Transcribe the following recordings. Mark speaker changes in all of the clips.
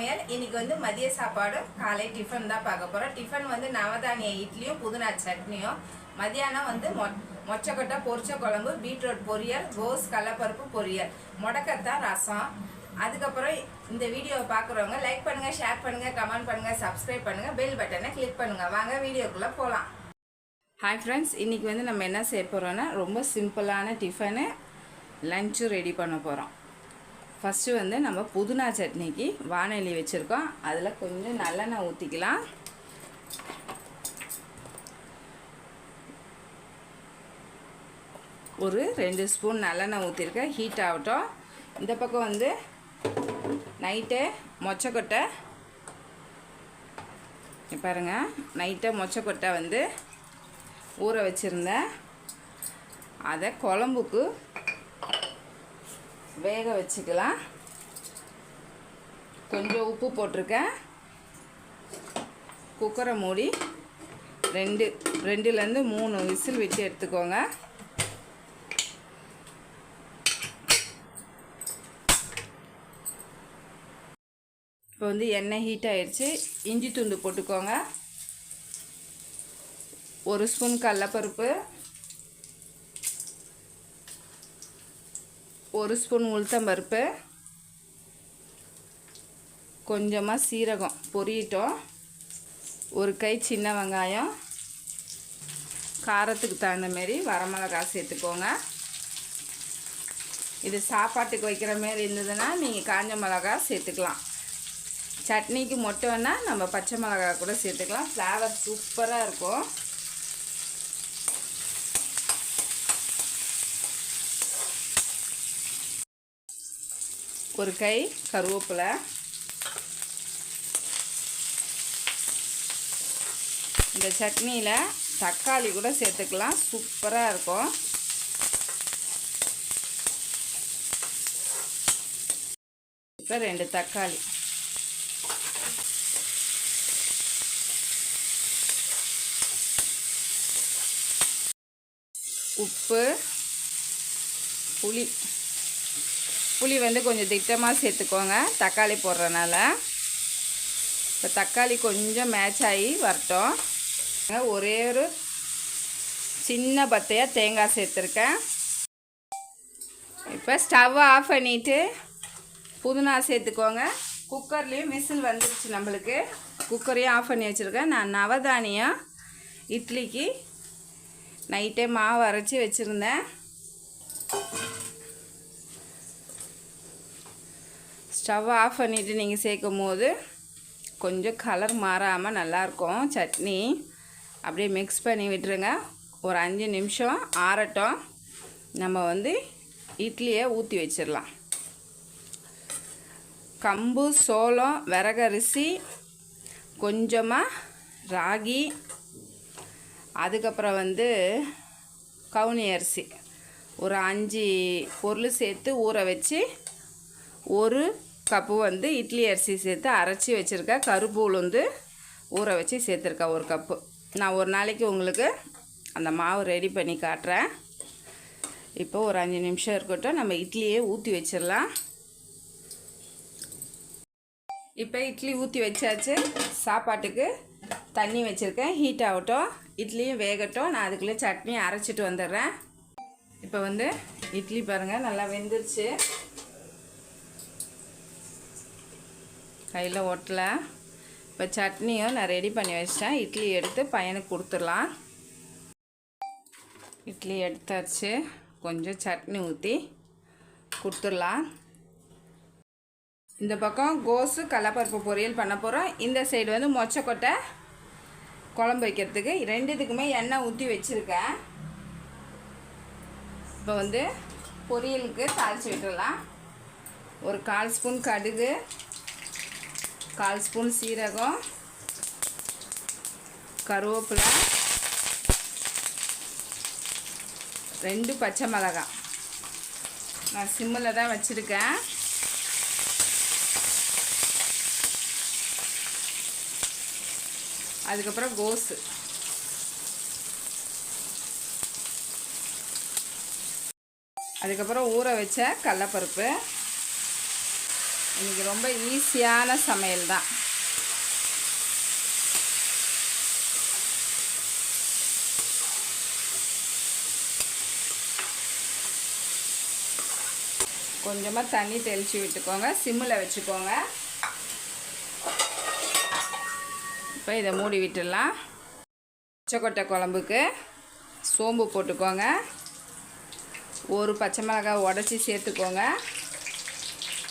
Speaker 1: சமையல். இன்னைக்கு வந்து மதிய சாப்பாடு காலை டிஃபன் தான் பார்க்க போகிறோம் டிஃபன் வந்து நவதானிய இட்லியும் புதினா சட்னியும். மதியானம் வந்து மொ மொச்சக்கொட்டை பொரிச்ச குழம்பு பீட்ரூட் பொரியல் கோஸ் கடலப்பருப்பு பொரியல். முடக்கத்தான் ரசம். அதுக்கப்புறம் இந்த வீடியோவை பார்க்குறவங்க லைக் பண்ணுங்கள் ஷேர் பண்ணுங்கள் கமெண்ட் பண்ணுங்கள் சப்ஸ்கிரைப் பண்ணுங்கள் பெல் பட்டனை கிளிக் பண்ணுங்க. வாங்க வீடியோக்குள்ளே போகலாம். ஹாய் ஃப்ரெண்ட்ஸ் இன்றைக்கி வந்து நம்ம என்ன செய்ய போகிறோன்னா ரொம்ப சிம்பிளான டிஃபனு லஞ்சும் ரெடி பண்ண போகிறோம் ஃபஸ்ட்டு வந்து நம்ம புதினா சட்னிக்கு வானொலி வச்சுருக்கோம். அதில் கொஞ்சம் நல்லெண்ணெய் ஊற்றிக்கலாம் ஒரு ரெண்டு ஸ்பூன் நல்லெண்ணெய் ஊற்றிருக்கேன் ஹீட் ஆகட்டும். இந்த பக்கம் வந்து நைட்டு மொச்சக்கொட்டை. இங்க பாருங்க. நைட்டை மொச்சக்கொட்டை வந்து ஊற வச்சுருந்தேன். அதை குழம்புக்கு வேக வச்சுக்கலாம். கொஞ்சம் உப்பு போட்டிருக்கேன். குக்கரை மூடி ரெண்டு ரெண்டுலேருந்து மூணு விசில் விட்டு எடுத்துக்கோங்க. இப்போ வந்து எண்ணெய் ஹீட் ஆயிடுச்சு இஞ்சி துண்டு போட்டுக்கோங்க. ஒரு ஸ்பூன் கடலப்பருப்பு. ஒரு ஸ்பூன் உளுத்தம் பருப்பு கொஞ்சமாக சீரகம் பொரியட்டும். ஒரு கை சின்ன வெங்காயம். காரத்துக்கு தகுந்த மாரி வரமிளகா சேர்த்துக்கோங்க. இது சாப்பாட்டுக்கு வைக்கிற மாரி இருந்ததுன்னா நீங்கள் காஞ்ச மிளகா சேர்த்துக்கலாம். சட்னிக்கு மட்டும் வேணால் நம்ம பச்சை மிளகா கூட சேர்த்துக்கலாம். ஃப்ளேவர் சூப்பராக இருக்கும். ஒரு கை கருவேப்பிலை. இந்த சட்னியில் தக்காளி கூட சேர்த்துக்கலாம். சூப்பராக இருக்கும். இப்போ ரெண்டு தக்காளி. உப்பு புளி. புளி வந்து கொஞ்சம் திட்டமாக சேர்த்துக்கோங்க. தக்காளி போடுறனால இப்போ தக்காளி கொஞ்சம் மேட்ச் ஆகி வரட்டும். ஒரே ஒரு சின்ன பத்தையாக தேங்காய் சேர்த்துருக்கேன். இப்போ ஸ்டவ்வை ஆஃப் பண்ணிவிட்டு புதினா சேர்த்துக்கோங்க. குக்கர்லேயும் விசில் வந்துருச்சு நம்மளுக்கு. குக்கரையும் ஆஃப் பண்ணி வச்சுருக்கேன். நான் நவதானியம் இட்லிக்கு நைட்டே மாவு அரைச்சி வச்சுருந்தேன். ஸ்டவ் ஆஃப் பண்ணிவிட்டு நீங்கள் சேர்க்கும் போது கொஞ்சம் கலர் மாறாமல் நல்லாயிருக்கும். சட்னி அப்படியே மிக்ஸ் பண்ணி விட்டுருங்க. ஒரு அஞ்சு நிமிஷம் ஆறட்டும். நம்ம வந்து இட்லியை ஊற்றி வச்சிடலாம். கம்பு சோளம் விறகரிசி கொஞ்சமாக ராகி அதுக்கப்புறம் வந்து கவுனி அரிசி. ஒரு அஞ்சு பொருள் சேர்த்து ஊற வச்சு ஒரு கப்பு வந்து இட்லி அரிசி சேர்த்து அரைச்சி வச்சுருக்கேன் கருப்பு உளுந்து ஊற வச்சு சேர்த்துருக்கேன் ஒரு கப்பு. நான் ஒரு நாளைக்கு உங்களுக்கு அந்த மாவு ரெடி பண்ணி காட்டுறேன். இப்போ ஒரு அஞ்சு நிமிஷம் இருக்கட்டும். நம்ம இட்லியே ஊற்றி வச்சிடலாம். இப்போ இட்லி ஊற்றி வச்சாச்சு. சாப்பாட்டுக்கு தண்ணி வச்சுருக்கேன். ஹீட் ஆகட்டும். இட்லியும் வேகட்டும். நான் அதுக்குள்ளே சட்னி அரைச்சிட்டு வந்துடுறேன். இப்போ வந்து இட்லி பாருங்கள் நல்லா வெந்துருச்சு. கையில் ஒட்டலை இப்போ சட்னியும் நான் ரெடி பண்ணி வச்சிட்டேன். இட்லி எடுத்து பையனுக்கு கொடுத்துடலாம். இட்லி எடுத்தாச்சு. கொஞ்சம் சட்னி ஊற்றி கொடுத்துடலாம். இந்த பக்கம் கோஸு கடலப்பருப்பு பொரியல் பண்ண போகிறோம் இந்த சைடு வந்து மொச்சக்கொட்டை குழம்பு வைக்கிறதுக்கு. ரெண்டுத்துக்குமே எண்ணெய் ஊற்றி வச்சுருக்கேன். இப்போ வந்து பொரியலுக்கு தாளித்து விட்டுடலாம். ஒரு கால் ஸ்பூன் கடுகு கால் ஸ்பூன் சீரகம் கருவேப்பிலை ரெண்டு பச்சை மிளகாய் நான் சிம்மில் தான் வச்சுருக்கேன். அதுக்கப்புறம் கோஸு. அதுக்கப்புறம் ஊற வச்ச கடலப்பருப்பு. இன்றைக்கி ரொம்ப ஈஸியான சமையல் தான். கொஞ்சமாக தண்ணி தெளித்து விட்டுக்கோங்க. சிம்மில் வச்சுக்கோங்க. இப்போ இதை மூடி விட்டுடலாம். பச்சைக்கொட்டை குழம்புக்கு சோம்பு போட்டுக்கோங்க. ஒரு பச்சை மிளகாய் உடச்சி சேர்த்துக்கோங்க.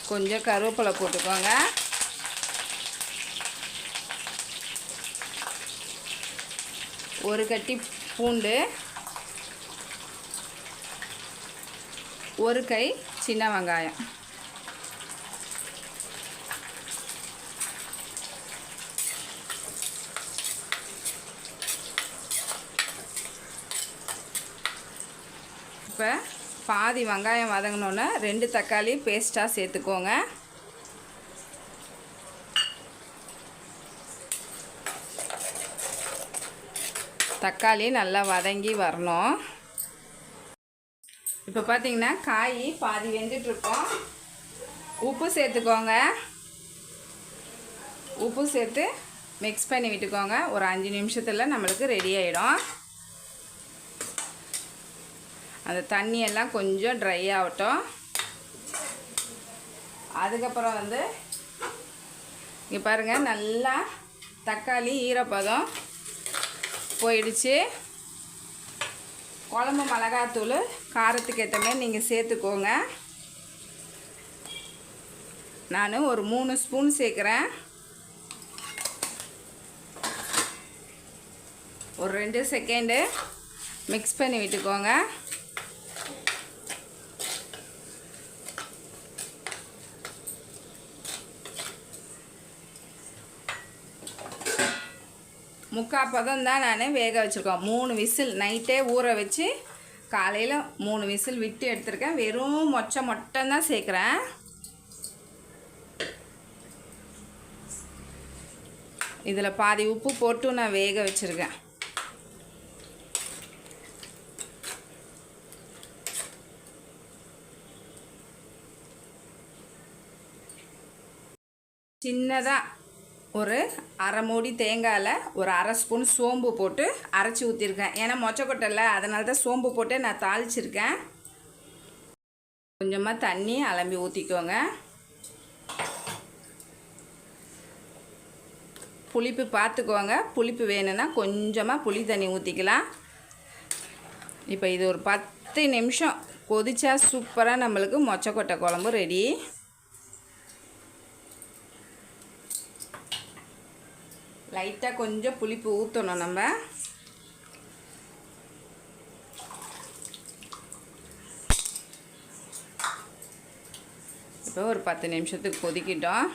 Speaker 1: கொஞ்சம் கருவேப்பிலை போட்டுக்கோங்க. ஒரு கட்டி பூண்டு ஒரு கை சின்ன வெங்காயம். இப்போ பாதி வெங்காயம் வதங்கினோன்னே ரெண்டு தக்காளி பேஸ்ட்டாக சேர்த்துக்கோங்க. தக்காளி நல்லா வதங்கி வரணும். இப்போ பார்த்தீங்கன்னா காய் பாதி வெந்துட்ருக்கோம் உப்பு சேர்த்துக்கோங்க. உப்பு சேர்த்து மிக்ஸ் பண்ணி விட்டுக்கோங்க. ஒரு அஞ்சு நிமிஷத்தில் நம்மளுக்கு ரெடி ஆகிடும் அந்த தண்ணியெல்லாம் கொஞ்சம் ட்ரை ஆகட்டும். அதுக்கப்புறம் வந்து இங்கே பாருங்கள் நல்லா தக்காளி ஈரப்பதம் போயிடுச்சு. குழம்பு மிளகாத்தூள் காரத்துக்கு ஏற்ற மாதிரி நீங்கள் சேர்த்துக்கோங்க. நான் ஒரு மூணு ஸ்பூன் சேர்க்குறேன். ஒரு ரெண்டு செகண்டு மிக்ஸ் பண்ணி விட்டுக்கோங்க. முக்கால் பதம் தான் நான் வேக வச்சுருக்கோம். மூணு விசில் நைட்டே ஊற வச்சு காலையில் மூணு விசில் விட்டு எடுத்திருக்கேன். வெறும் மொச்சை மட்டும்தான் சேர்க்குறேன். இதில் பாதி உப்பு போட்டு நான் வேக வச்சுருக்கேன். சின்னதாக ஒரு அரை மூடி தேங்காயில் ஒரு அரை ஸ்பூன் சோம்பு போட்டு அரைச்சி ஊற்றிருக்கேன் ஏன்னா மொச்சக்கொட்டை அதனால தான் சோம்பு போட்டு நான் தாளிச்சிருக்கேன். கொஞ்சமாக தண்ணி அலம்பி ஊற்றிக்கோங்க புளிப்பு பார்த்துக்கோங்க புளிப்பு வேணும்னா கொஞ்சமாக புளி தண்ணி ஊற்றிக்கலாம் இப்போ இது ஒரு பத்து நிமிஷம் கொதிச்சா சூப்பராக நம்மளுக்கு மொச்சக்கொட்டை குழம்பு ரெடி லைட்டாக கொஞ்சம் புளிப்பு ஊற்றணும் நம்ம. இப்போ ஒரு பத்து நிமிஷத்துக்கு கொதிக்கிட்டோம்.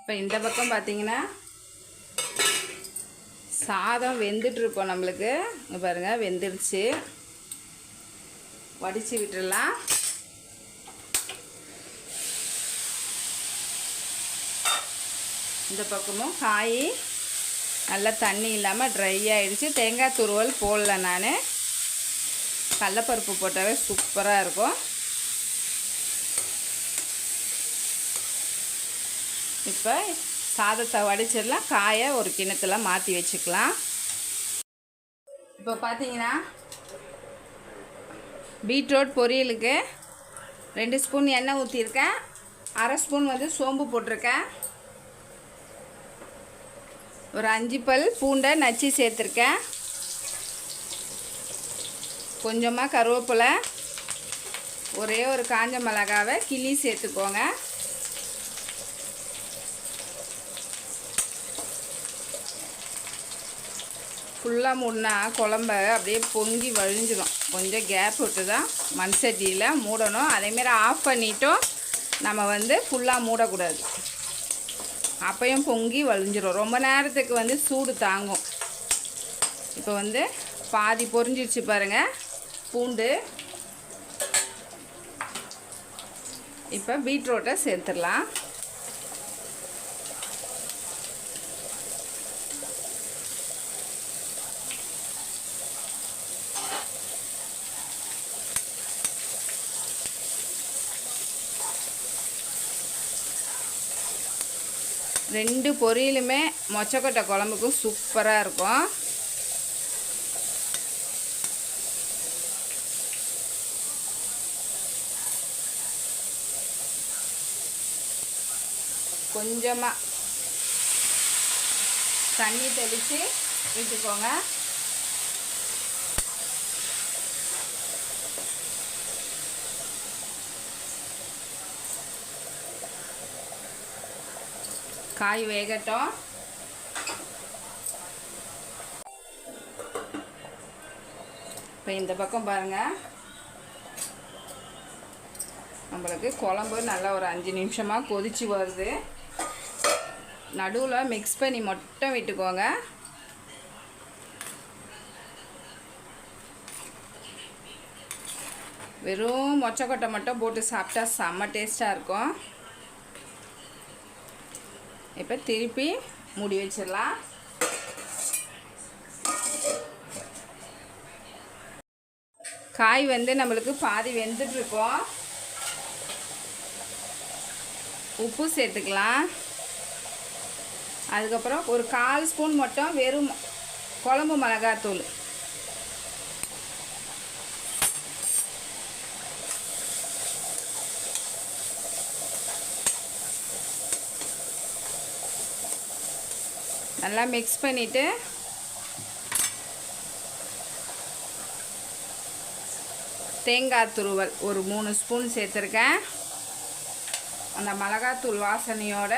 Speaker 1: இப்போ இந்த பக்கம் பார்த்தீங்கன்னா சாதம் வெந்துட்டுருக்கோம் நம்மளுக்கு. பாருங்கள் வெந்துருச்சு. வடித்து விட்டுடலாம் இந்த பக்கமும் காய் நல்லா தண்ணி இல்லாமல் ட்ரை ஆகிடுச்சு தேங்காய் துருவல் போடல நான். கடலப்பருப்பு போட்டாவே சூப்பராக இருக்கும். இப்போ சாதத்தை வடிச்சிடலாம். காயை ஒரு கிணத்துல மாற்றி வச்சுக்கலாம். இப்போ பார்த்தீங்கன்னா பீட்ரூட் பொரியலுக்கு ரெண்டு ஸ்பூன் எண்ணெய் ஊற்றிருக்கேன் அரை ஸ்பூன் வந்து சோம்பு போட்டிருக்கேன். ஒரு அஞ்சு பல் பூண்டை நச்சு சேர்த்துருக்கேன். கொஞ்சமாக கருவேப்பிலை ஒரே ஒரு காஞ்ச மிளகாவை கிளி சேர்த்துக்கோங்க. ஃபுல்லாக மூடினா குழம்ப அப்படியே பொங்கி வழிஞ்சிடும் கொஞ்சம் கேப் விட்டு தான் மண் சட்டியில் மூடணும். அதேமாரி ஆஃப் பண்ணிட்டும் நம்ம வந்து ஃபுல்லாக மூடக்கூடாது. அப்பையும் பொங்கி வழிஞ்சிடும் ரொம்ப நேரத்துக்கு வந்து சூடு தாங்கும். இப்போ வந்து பாதி பொரிஞ்சிருச்சு பாருங்கள் பூண்டு. இப்போ பீட்ரூட்டை சேர்த்துடலாம். ரெண்டு பொரியலுமே மொச்சக்கொட்டை குழம்புக்கும் சூப்பராக இருக்கும். கொஞ்சமாக தண்ணி தெளித்து விட்டுக்கோங்க. காய் வேகட்டும். இப்போ இந்த பக்கம் பாருங்கள் நம்மளுக்கு குழம்பு நல்லா ஒரு அஞ்சு நிமிஷமாக கொதிச்சு வருது. நடுவில் மிக்ஸ் பண்ணி மட்டும் விட்டுக்கோங்க. வெறும் மொச்சக்கொட்டை மட்டும் போட்டு சாப்பிட்டா செம்ம டேஸ்ட்டாக இருக்கும். இப்போ திருப்பி மூடி வச்சிடலாம். காய் வந்து நம்மளுக்கு பாதி வெந்துட்டுருக்கோம். உப்பு சேர்த்துக்கலாம். அதுக்கப்புறம் ஒரு கால் ஸ்பூன் மட்டும் வெறும் குழம்பு மிளகாத்தூள். நல்லா மிக்ஸ் பண்ணிவிட்டு தேங்காய் துருவல் ஒரு மூணு ஸ்பூன் சேர்த்துருக்கேன். அந்த மிளகாத்தூள் வாசனையோட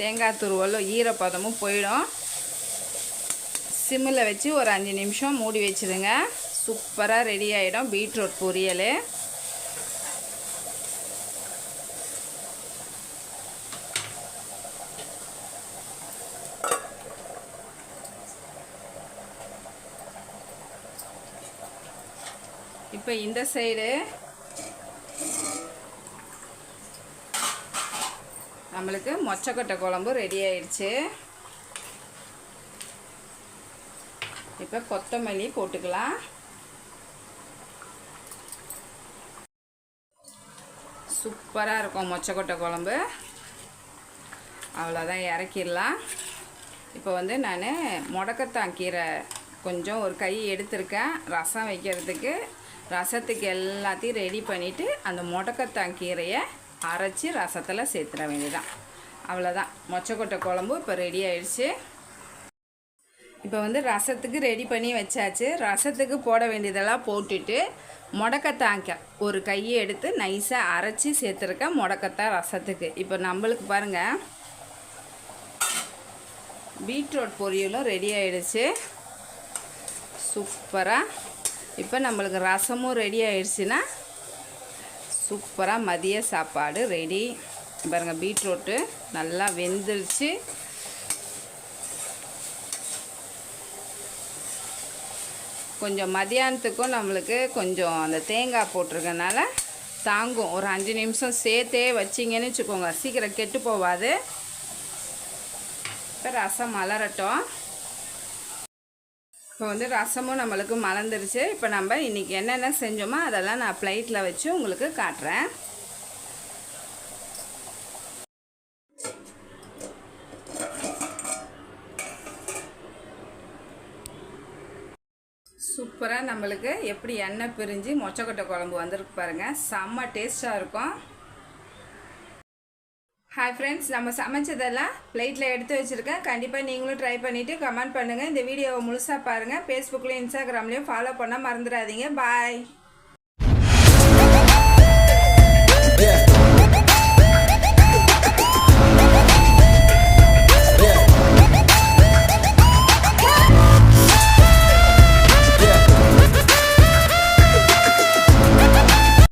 Speaker 1: தேங்காய் துருவலும் ஈரப்பதமும் போயிடும். சிம்மில் வச்சு ஒரு அஞ்சு நிமிஷம் மூடி வச்சுருங்க. சூப்பராக ரெடி ஆகிடும் பீட்ரூட் பொரியல். இப்போ இந்த சைடு நம்மளுக்கு மொச்சக்கொட்டை குழம்பு ரெடி ஆயிடுச்சு. இப்போ கொத்தமல்லி போட்டுக்கலாம். சூப்பராக இருக்கும் மொச்சக்கொட்டை குழம்பு. அவ்வளோதான் இறக்கிடலாம். இப்போ வந்து நான் முடக்கத்தான் கீரை கொஞ்சம் ஒரு கை எடுத்திருக்கேன். ரசம் வைக்கிறதுக்கு ரசத்துக்கு எல்லாத்தையும் ரெடி பண்ணிவிட்டு அந்த முடக்கத்தான் கீரையை அரைச்சி ரசத்தில் சேர்த்துட வேண்டியதான் அவ்வளோதான் மொச்சக்கொட்டை குழம்பு இப்போ ரெடி ஆயிடுச்சு. இப்போ வந்து ரசத்துக்கு ரெடி பண்ணி வச்சாச்சு. ரசத்துக்கு போட வேண்டியதெல்லாம் போட்டுட்டு முடக்கத்தாங்க ஒரு கையை எடுத்து நைஸாக அரைச்சி சேர்த்துருக்கேன் முடக்கத்தான் ரசத்துக்கு. இப்போ நம்மளுக்கு பாருங்கள் பீட்ரூட் பொரியலும் ரெடி ஆயிடுச்சு. சூப்பராக இப்போ நம்மளுக்கு ரசமும் ரெடி ஆயிடுச்சுன்னா சூப்பராக மதிய சாப்பாடு ரெடி பாருங்கள் பீட்ரூட்டு நல்லா வெந்துருச்சு. கொஞ்சம் மதியானத்துக்கும் நம்மளுக்கு கொஞ்சம் அந்த தேங்காய் போட்டிருக்கனால தாங்கும். ஒரு அஞ்சு நிமிஷம் சேர்த்தே வச்சிங்கன்னு வச்சுக்கோங்க. சீக்கிரம் கெட்டு போகாது இப்போ ரசம் மலரட்டும். இப்போ வந்து ரசமும் நம்மளுக்கு மலர்ந்துருச்சு. இப்போ நம்ம இன்றைக்கி என்னென்ன செஞ்சோமோ அதெல்லாம் நான் ப்ளைட்டில் வச்சு உங்களுக்கு காட்டுறேன். சூப்பராக நம்மளுக்கு எப்படி எண்ணெய் பிரிஞ்சு மொச்சக்கொட்டை குழம்பு வந்திருக்கு பாருங்கள் செம்ம டேஸ்ட்டாக இருக்கும். ஹாய் ஃப்ரெண்ட்ஸ் நம்ம சமைச்சதெல்லாம் பிளேட்டில் எடுத்து வச்சுருக்கேன். கண்டிப்பாக நீங்களும் ட்ரை பண்ணிவிட்டு கமெண்ட் பண்ணுங்கள் இந்த வீடியோவை முழுசாக பாருங்கள் ஃபேஸ்புக்லேயும் இன்ஸ்டாகிராம்லேயும் ஃபாலோ பண்ண மறந்துடாதீங்க. பாய்